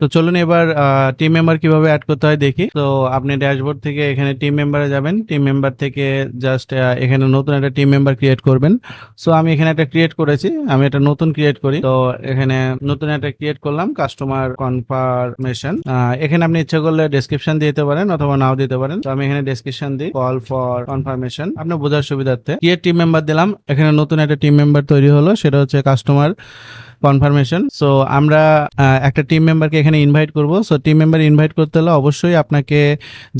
তো চলুন এবার টিম মেম্বার কীভাবে অ্যাড করতে হয় দেখি। তো আপনি ড্যাশবোর্ড থেকে এখানে টিম মেম্বারে যাবেন। টিম মেম্বার থেকে জাস্ট এখানে নতুন একটা টিম মেম্বার ক্রিয়েট করবেন। সো আমি এখানে একটা ক্রিয়েট করেছি। আমি একটা নতুন ক্রিয়েট করি। তো এখানে নতুন একটা ক্রিয়েট করলাম কাস্টমার কনফার্মেশন এখানে আপনি ইচ্ছা করলে ডেসক্রিপশন দিতে পারেন অথবা নাও দিতে পারেন। তো আমি এখানে ডেসক্রিপশন দিই কল ফর কনফার্মেশন আপনার বোঝার সুবিধার্থে। ক্রিয়েট টিম মেম্বার দিলাম। এখানে নতুন একটা টিম মেম্বার তৈরি হলো। সেটা হচ্ছে কাস্টমার কনফার্মেশন সো আমরা একটা টিম মেম্বারকে এখানে ইনভাইট করব। সো টিম মেম্বার ইনভাইট করতে হলে অবশ্যই আপনাকে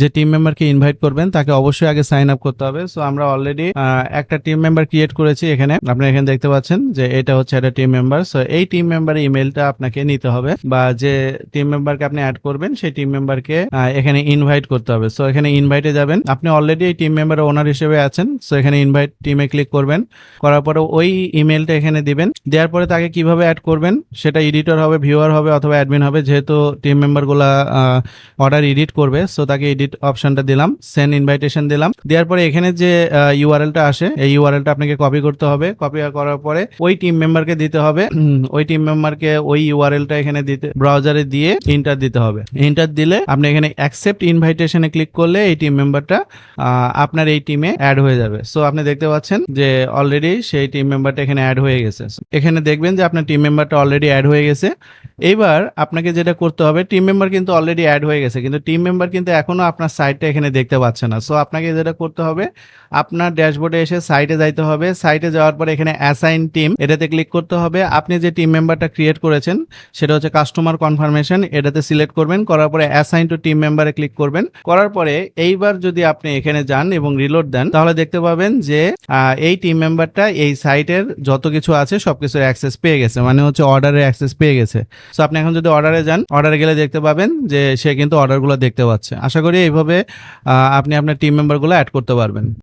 যে টিম মেম্বারকে ইনভাইট করবেন, তাকে অবশ্যই আগে সাইন আপ করতে হবে। সো আমরা অলরেডি একটা টিম মেম্বার ক্রিয়েট করেছি এখানে। আপনারা এখানে দেখতে পাচ্ছেন যে এটা হচ্ছে একটা টিম মেম্বার সো এই টিম মেম্বারের ইমেলটা আপনাকে নিতে হবে বা যে টিম মেম্বারকে আপনি অ্যাড করবেন, সেই টিম মেম্বারকে এখানে ইনভাইট করতে হবে। সো এখানে ইনভাইটে যাবেন। আপনি অলরেডি এই টিম মেম্বারের ওনার হিসেবে আছেন। সো এখানে ইনভাইট টিমে ক্লিক করবেন। করার পরে ওই ইমেলটা এখানে দিবেন। দেওয়ার পরে তাকে কীভাবে অ্যাড করবেন, সেটা এডিটর হবে ভিউয়ার হবে অথবা অ্যাডমিন হবে, যেহেতু টিম মেম্বারগুলা অর্ডার এডিট করবে সো তাকে এডিট অপশনটা দিলাম সেন্ড ইনভাইটেশন দিলাম। দেওয়ার পরে এখানে যে ইউআরএলটা আসে, এই ইউআরএলটা আপনাকে কপি করতে হবে। কপি করার পরে ওই টিম মেম্বারকে দিতে হবে, ওই টিম মেম্বারকে ওই ইউআরএলটা এখানে দিতে ব্রাউজারে দিয়ে ইন্টার দিতে হবে। ইন্টার দিলে আপনি এখানে অ্যাকসেপ্ট ইনভাইটেশনে ক্লিক করলে এই টিম মেম্বারটা আপনার এই টিমে অ্যাড হয়ে যাবে। সো আপনি দেখতে পাচ্ছেন যে অলরেডি সেই টিম মেম্বারটা এখানে অ্যাড হয়ে গেছে। এখানে দেখবেন যে আপনার টিম মেম্বারটা অলরেডি অ্যাড হয়ে গেছে। এইবার আপনাকে যেটা করতে হবে টিম মেম্বার কিন্তু অলরেডি অ্যাড হয়ে গেছে, কিন্তু টিম মেম্বার কিন্তু এখনও আপনার সাইটটা এখানে দেখতে পাচ্ছে না। সো আপনাকে যেটা করতে হবে, আপনার ড্যাশবোর্ডে এসে সাইটে যাইতে হবে। সাইটে যাওয়ার পরে এখানে অ্যাসাইন টিম এটাতে ক্লিক করতে হবে। আপনি যে টিম মেম্বারটা ক্রিয়েট করেছেন, সেটা হচ্ছে কাস্টমার কনফার্মেশন এটাতে সিলেক্ট করবেন, করার পরে অ্যাসাইন টু টিম মেম্বারে ক্লিক করবেন। করার পরে এইবার যদি আপনি এখানে যান এবং রিলোড দেন, তাহলে দেখতে পাবেন যে এই টিম মেম্বারটা এই সাইটের যত কিছু আছে সবকিছুর অ্যাক্সেস পেয়ে গেছে। মানে হচ্ছে অর্ডারের অ্যাক্সেস পেয়ে গেছে। সো আপনি এখন যদি অর্ডারে যান অর্ডারে গেলে দেখতে পাবেন যে সে কিন্তু অর্ডারগুলো দেখতে পাচ্ছে। আশা করি এইভাবে আপনি আপনার টিম মেম্বারগুলো অ্যাড করতে পারবেন।